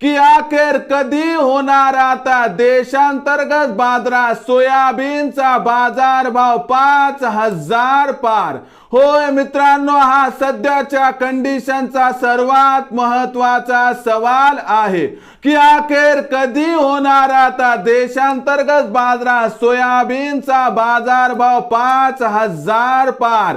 की अखेर कधी होणार आता? देशांतर्गत बाजारात सोयाबीनचा बाजारभाव पाच हजार पार. होय मित्रांनो हा सध्याच्या कंडिशनचा सर्वात महत्त्वाचा सवाल आहे. की अखेर कधी होणार आता? देशांतर्गत बाजारात सोयाबीनचा बाजारभाव पाच हजार पार.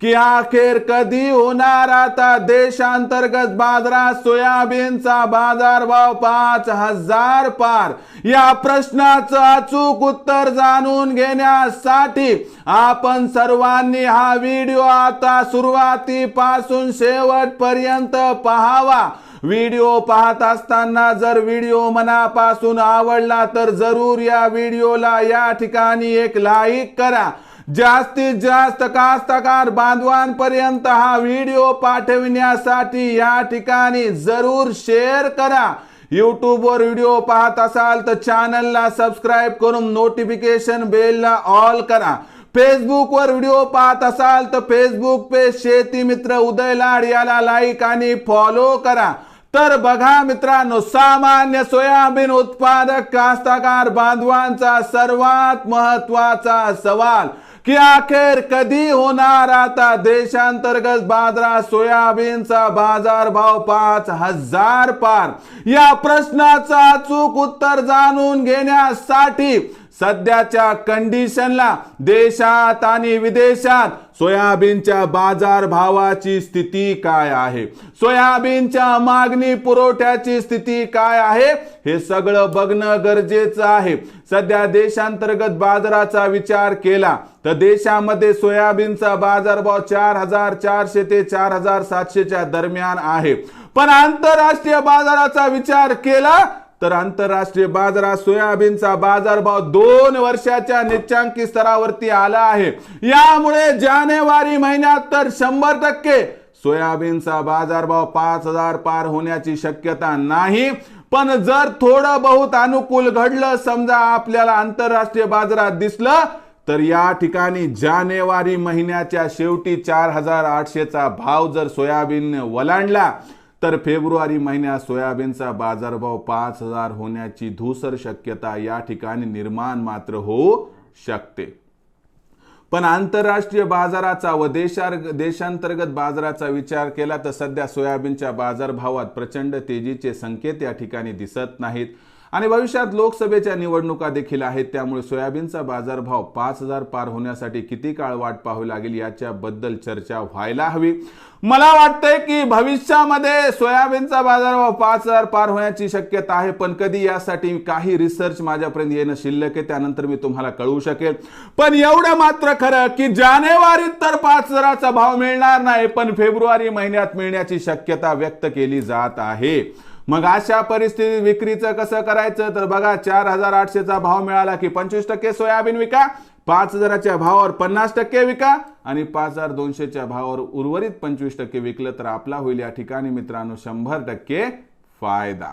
की अखेर कधी होणार आता देशांतर्गत बाजारात सोयाबीनचा बाजारभाव पाच हजार पार. या प्रश्नाचं अचूक उत्तर जाणून घेण्यासाठी आपण सर्वांनी हा व्हिडिओ आता सुरुवातीपासून शेवटपर्यंत पाहावा. व्हिडिओ पाहत असताना जर व्हिडिओ मनापासून आवडला तर जरूर या व्हिडिओला या ठिकाणी एक लाईक करा. जास्तीत जास्त कास्तकार बांधवांपर्यंत हा व्हिडिओ पाठविण्यासाठी या ठिकाणी जरूर शेअर करा. यूट्यूबवर व्हिडिओ पाहत असाल तर चॅनलला सबस्क्राईब करून नोटिफिकेशन बेलला ऑल करा. फेसबुकवर व्हिडिओ पाहत असाल तर फेसबुक पेज शेती मित्र उदय लाड याला लाईक आणि फॉलो करा. तर बघा मित्रांनो सामान्य सोयाबीन उत्पादक कास्तकार बांधवांचा सर्वात महत्त्वाचा सवाल. की अखेर कधी होणार आता देशांतर्गत बाजारात सोयाबीनचा बाजार भाव पाच हजार पार? या प्रश्नाचं अचूक उत्तर जाणून घेण्यासाठी सध्याच्या कंडिशनला देशात आणि विदेशात सोयाबीनच्या बाजार भावाची स्थिती काय आहे? सोयाबीनच्या मागणी पुरवठ्याची स्थिती काय आहे? हे सगळं बघणं गरजेचं आहे. सध्या देशांतर्गत बाजाराचा विचार केला तर देशामध्ये सोयाबीनचा बाजारभाव चार हजार चारशे ते चार हजार सातशेच्या दरम्यान आहे. पण आंतरराष्ट्रीय बाजाराचा विचार केला तर आंतरराष्ट्रीय बाजारात सोयाबीनचा बाजारभाव दोन वर्षाच्या निच्चांकी स्तरावरती आला आहे. यामुळे जानेवारी महिन्यात तर शंभर टक्के सोयाबीनचा बाजारभाव पाच हजार पार होण्याची शक्यता नाही. पण जर थोडं बहुत अनुकूल घडलं समजा आपल्याला आंतरराष्ट्रीय बाजारात दिसलं तर या ठिकाणी जानेवारी महिन्याच्या शेवटी चार हजार आठशेचा भाव जर सोयाबीनने वलांडला तर फेब्रुवारी महिन्यात सोयाबीनचा बाजारभाव पाच हजार होण्याची धूसर शक्यता या ठिकाणी निर्माण मात्र होऊ शकते. पण आंतरराष्ट्रीय बाजाराचा व देशार देशांतर्गत बाजाराचा विचार केला तर सध्या सोयाबीनच्या बाजारभावात प्रचंड तेजीचे संकेत या ठिकाणी दिसत नाहीत. आणि भविष्यात लोकसभेच्या निवडणुका देखील आहेत. त्यामुळे सोयाबीनचा बाजारभाव पाच हजार पार होण्यासाठी किती काळ वाट पाहावी लागेल याच्याबद्दल चर्चा व्हायला हवी. मला वाटतंय की भविष्यामध्ये सोयाबीनचा बाजारभाव पाच हजार पार होण्याची शक्यता आहे. पण कधी यासाठी काही रिसर्च माझ्यापर्यंत येणं शिल्लक आहे त्यानंतर मी तुम्हाला कळवू शकेल. पण एवढं मात्र खरं की जानेवारीत तर पाच हजाराचा भाव मिळणार नाही पण फेब्रुवारी महिन्यात मिळण्याची शक्यता व्यक्त केली जात आहे. मग अशा परिस्थितीत विक्रीचं कसं करायचं? तर बघा चार हजार आठशेचा भाव मिळाला की पंचवीस टक्के सोयाबीन विका पाच हजाराच्या भावावर पन्नास टक्के विका आणि पाच हजार दोनशेच्या भावावर उर्वरित पंचवीस टक्के विकलं तर आपला होईल या ठिकाणी मित्रांनो शंभर टक्के फायदा.